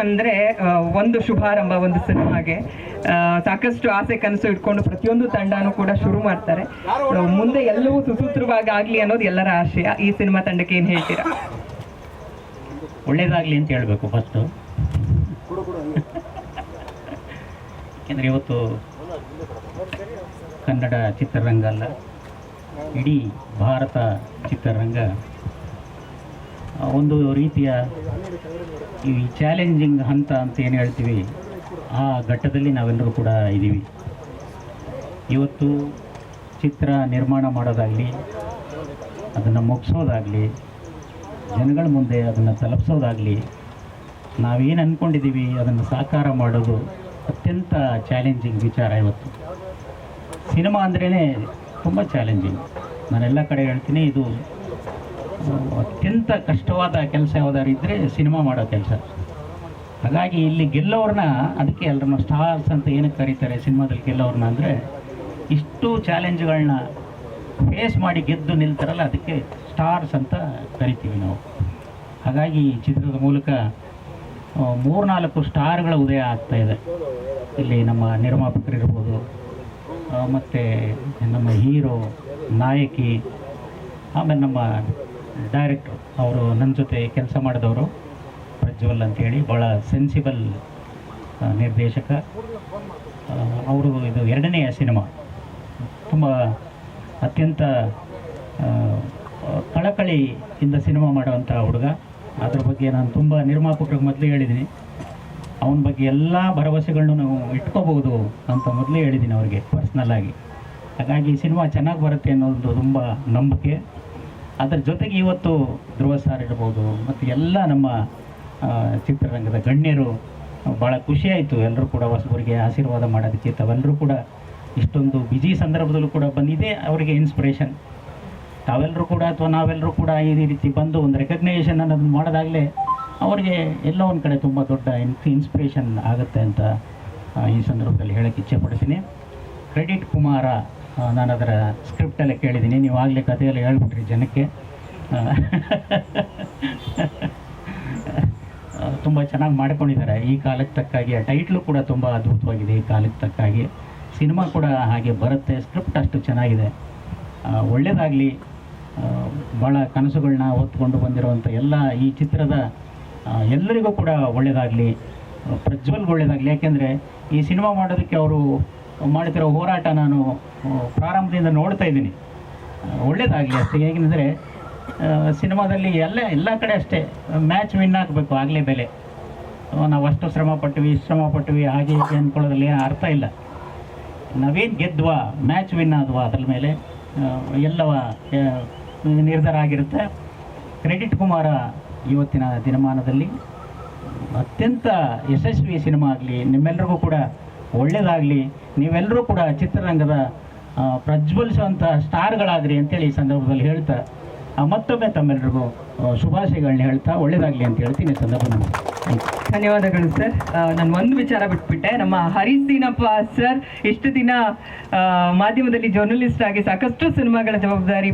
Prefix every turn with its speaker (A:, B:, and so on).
A: ಅಂದರೆ ಒಂದು ಶುಭಾರಂಭ ಒಂದು ಸಿನಿಮಾಗೆ. ಸಾಕಷ್ಟು ಆಸೆ ಕನಸು ಇಟ್ಕೊಂಡು ಪ್ರತಿಯೊಂದು ತಂಡನೂ ಕೂಡ ಶುರು ಮಾಡ್ತಾರೆ. ಮುಂದೆ ಎಲ್ಲವೂ ಸುಸೂತ್ರವಾಗಿ ಆಗಲಿ ಅನ್ನೋದು ಎಲ್ಲರ ಆಶಯ. ಈ ಸಿನಿಮಾ ತಂಡಕ್ಕೆ ಏನು ಹೇಳ್ತೀರಾ?
B: ಒಳ್ಳೇದಾಗಲಿ ಅಂತ ಹೇಳಬೇಕು ಫಸ್ಟು ಯಾಕೆಂದರೆ ಇವತ್ತು ಕನ್ನಡ ಚಿತ್ರರಂಗ ಅಲ್ಲ, ಇಡೀ ಭಾರತ ಚಿತ್ರರಂಗ ಒಂದು ರೀತಿಯ ಈ ಚಾಲೆಂಜಿಂಗ್ ಹಂತ ಅಂತ ಏನು ಹೇಳ್ತೀವಿ, ಆ ಘಟ್ಟದಲ್ಲಿ ನಾವೆಲ್ಲರೂ ಕೂಡ ಇದ್ದೀವಿ ಇವತ್ತು ಚಿತ್ರ ನಿರ್ಮಾಣ ಮಾಡೋದಾಗಲಿ, ಅದನ್ನು ಮುಗಿಸೋದಾಗಲಿ, ಜನಗಳ ಮುಂದೆ ಅದನ್ನು ತಲುಪಿಸೋದಾಗಲಿ, ನಾವೇನು ಅಂದ್ಕೊಂಡಿದ್ದೀವಿ ಅದನ್ನು ಸಾಕಾರ ಮಾಡೋದು ಅತ್ಯಂತ ಚಾಲೆಂಜಿಂಗ್ ವಿಚಾರ ಇವತ್ತು. ಸಿನಿಮಾ ಅಂದ್ರೇ ತುಂಬ ಚಾಲೆಂಜಿಂಗ್ ನಾನೆಲ್ಲ ಕಡೆ ಹೇಳ್ತೀನಿ, ಇದು ಅತ್ಯಂತ ಕಷ್ಟವಾದ ಕೆಲಸ ಯಾವುದಾದ್ರು ಇದ್ದರೆ ಸಿನಿಮಾ ಮಾಡೋ ಕೆಲಸ. ಹಾಗಾಗಿ ಇಲ್ಲಿ ಗೆಲ್ಲೋರನ್ನ ಅದಕ್ಕೆ ಎಲ್ಲರನ್ನ ಸ್ಟಾರ್ಸ್ ಅಂತ ಏನಕ್ಕೆ ಕರೀತಾರೆ ಸಿನಿಮಾದಲ್ಲಿ ಗೆಲ್ಲೋರನ್ನ ಅಂದರೆ ಇಷ್ಟು ಚಾಲೆಂಜ್ಗಳನ್ನ ಫೇಸ್ ಮಾಡಿ ಗೆದ್ದು ನಿಲ್ತಾರಲ್ಲ ಅದಕ್ಕೆ ಸ್ಟಾರ್ಸ್ ಅಂತ ಕರಿತೀವಿ ನಾವು. ಹಾಗಾಗಿ ಈ ಚಿತ್ರದ ಮೂಲಕ ಮೂರ್ನಾಲ್ಕು ಸ್ಟಾರ್ಗಳ ಉದಯ ಆಗ್ತಾ ಇದೆ. ಇಲ್ಲಿ ನಮ್ಮ ನಿರ್ಮಾಪಕರಿರ್ಬೋದು ಮತ್ತು ನಮ್ಮ ಹೀರೋ, ನಾಯಕಿ, ಆಮೇಲೆ ನಮ್ಮ ಡೈರೆಕ್ಟ್ರು ಅವರು ನನ್ನ ಜೊತೆ ಕೆಲಸ ಮಾಡಿದವರು ಪ್ರಜ್ವಲ್ ಅಂತೇಳಿ ಭಾಳ ಸೆನ್ಸಿಬಲ್ ನಿರ್ದೇಶಕ. ಅವರು ಇದು ಎರಡನೆಯ ಸಿನಿಮಾ. ತುಂಬ ಅತ್ಯಂತ ಕಳಕಳಿಯಿಂದ ಸಿನಿಮಾ ಮಾಡುವಂಥ ಹುಡುಗ. ಅದ್ರ ಬಗ್ಗೆ ನಾನು ತುಂಬ ನಿರ್ಮಾಪಕರಿಗೆ ಮೊದಲು ಹೇಳಿದ್ದೀನಿ ಅವನ ಬಗ್ಗೆ ಎಲ್ಲ ಭರವಸೆಗಳನ್ನು ನಾವು ಇಟ್ಕೋಬಹುದು ಅಂತ ಮೊದಲೇ ಹೇಳಿದ್ದೀನಿ ಅವ್ರಿಗೆ ಪರ್ಸ್ನಲ್ಲಾಗಿ ಹಾಗಾಗಿ ಸಿನಿಮಾ ಚೆನ್ನಾಗಿ ಬರುತ್ತೆ ಅನ್ನೋದು ತುಂಬ ನಂಬಿಕೆ. ಅದರ ಜೊತೆಗೆ ಇವತ್ತು ಧ್ರುವ ಸಾರ್ ಇರ್ಬೋದು ಮತ್ತು ಎಲ್ಲ ನಮ್ಮ ಚಿತ್ರರಂಗದ ಗಣ್ಯರು ಭಾಳ ಖುಷಿಯಾಯಿತು ಎಲ್ಲರೂ ಕೂಡ ಹೊಸಬರಿಗೆ ಆಶೀರ್ವಾದ ಮಾಡೋದಕ್ಕೆ ತಾವೆಲ್ಲರೂ ಕೂಡ ಇಷ್ಟೊಂದು ಬಿಜಿ ಸಂದರ್ಭದಲ್ಲೂ ಕೂಡ ಬಂದಿದೆ ಅವರಿಗೆ ಇನ್ಸ್ಪಿರೇಷನ್ ತಾವೆಲ್ಲರೂ ಕೂಡ ಅಥವಾ ನಾವೆಲ್ಲರೂ ಕೂಡ ಈ ರೀತಿ ಬಂದು ಒಂದು ರೆಕಗ್ನೈಷನ್ ಅನ್ನೋದನ್ನು ಮಾಡೋದಾಗಲೇ ಅವರಿಗೆ ಎಲ್ಲ ಒಂದು ಕಡೆ ತುಂಬ ದೊಡ್ಡ ಇನ್ಸ್ಪಿರೇಷನ್ ಆಗುತ್ತೆ ಅಂತ ಈ ಸಂದರ್ಭದಲ್ಲಿ ಹೇಳಕ್ಕೆ ಇಚ್ಛೆಪಡ್ತೀನಿ. ಕ್ರೆಡಿಟ್ ಕುಮಾರ ನಾನು ಅದರ ಸ್ಕ್ರಿಪ್ಟೆಲ್ಲ ಕೇಳಿದ್ದೀನಿ. ನೀವು ಆಗಲೇ ಕಥೆಯೆಲ್ಲ ಹೇಳ್ಬಿಟ್ರಿ ಜನಕ್ಕೆ. ತುಂಬ ಚೆನ್ನಾಗಿ ಮಾಡ್ಕೊಂಡಿದ್ದಾರೆ. ಈ ಕಾಲಕ್ಕೆ ತಕ್ಕಾಗಿ, ಆ ಟೈಟ್ಲು ಕೂಡ ತುಂಬ ಅದ್ಭುತವಾಗಿದೆ ಈ ಕಾಲಕ್ಕೆ ತಕ್ಕಾಗಿ. ಸಿನಿಮಾ ಕೂಡ ಹಾಗೆ ಬರುತ್ತೆ. ಸ್ಕ್ರಿಪ್ಟ್ ಅಷ್ಟು ಚೆನ್ನಾಗಿದೆ. ಒಳ್ಳೆಯದಾಗಲಿ ಭಾಳ ಕನಸುಗಳನ್ನ ಹೊತ್ಕೊಂಡು ಬಂದಿರುವಂಥ ಎಲ್ಲ ಈ ಚಿತ್ರದ ಎಲ್ಲರಿಗೂ ಕೂಡ ಒಳ್ಳೆಯದಾಗಲಿ ಪ್ರಜ್ವಲ್ಗೆ ಒಳ್ಳೆಯದಾಗಲಿ ಯಾಕೆಂದರೆ ಈ ಸಿನಿಮಾ ಮಾಡೋದಕ್ಕೆ ಅವರು ಮಾಡ್ತಿರೋ ಹೋರಾಟ ನಾನು ಪ್ರಾರಂಭದಿಂದ ನೋಡ್ತಾ ಇದ್ದೀನಿ. ಒಳ್ಳೇದಾಗಲಿ ಅಷ್ಟೇ. ಹೇಗೆಂದರೆ ಸಿನಿಮಾದಲ್ಲಿ ಎಲ್ಲ ಎಲ್ಲ ಕಡೆ ಅಷ್ಟೇ. ಮ್ಯಾಚ್ ವಿನ್ ಆಗಬೇಕು, ಆಗಲೇ ಬೆಲೆ. ನಾವು ಅಷ್ಟು ಶ್ರಮ ಪಟ್ವಿ ಶ್ರಮ ಪಟ್ವಿ, ಹಾಗೆ ಹೀಗೆ ಅಂದ್ಕೊಳ್ಳೋದ್ರಲ್ಲಿ ಅರ್ಥ ಇಲ್ಲ. ನಾವೇನು ಗೆದ್ವಾ, ಮ್ಯಾಚ್ ವಿನ್ ಆದ್ವಾ, ಅದ್ರ ಮೇಲೆ ಎಲ್ಲವ ನಿರ್ಧಾರ ಆಗಿರುತ್ತೆ. ಕ್ರೆಡಿಟ್ ಕುಮಾರ ಇವತ್ತಿನ ದಿನಮಾನದಲ್ಲಿ ಅತ್ಯಂತ ಯಶಸ್ವಿ ಸಿನಿಮಾ ಆಗಲಿ ನಿಮ್ಮೆಲ್ಲರಿಗೂ ಕೂಡ ಒಳ್ಳೆಯದಾಗಲಿ ನೀವೆಲ್ಲರೂ ಕೂಡ ಚಿತ್ರರಂಗದ ಪ್ರಜ್ವಲಿಸುವಂಥ ಸ್ಟಾರ್ಗಳಾಗ್ರಿ ಅಂತೇಳಿ ಈ ಸಂದರ್ಭದಲ್ಲಿ ಹೇಳ್ತಾ ಮತ್ತೊಮ್ಮೆ ತಮ್ಮೆಲ್ಲರಿಗೂ ಶುಭಾಶಯಗಳನ್ನ ಹೇಳ್ತಾ ಒಳ್ಳೇದಾಗಲಿ ಅಂತ ಹೇಳ್ತೀನಿ ಈ ಸಂದರ್ಭದಲ್ಲಿ
A: ಧನ್ಯವಾದಗಳು ಸರ್. ನಾನು ಒಂದು ವಿಚಾರ ಬಿಟ್ಬಿಟ್ಟೆ. ನಮ್ಮ ಹರಿಸೀನಪ್ಪ ಸರ್ ಇಷ್ಟು ದಿನ ಮಾಧ್ಯಮದಲ್ಲಿ ಜರ್ನಲಿಸ್ಟ್ ಆಗಿ ಸಾಕಷ್ಟು ಸಿನಿಮಾಗಳ ಜವಾಬ್ದಾರಿ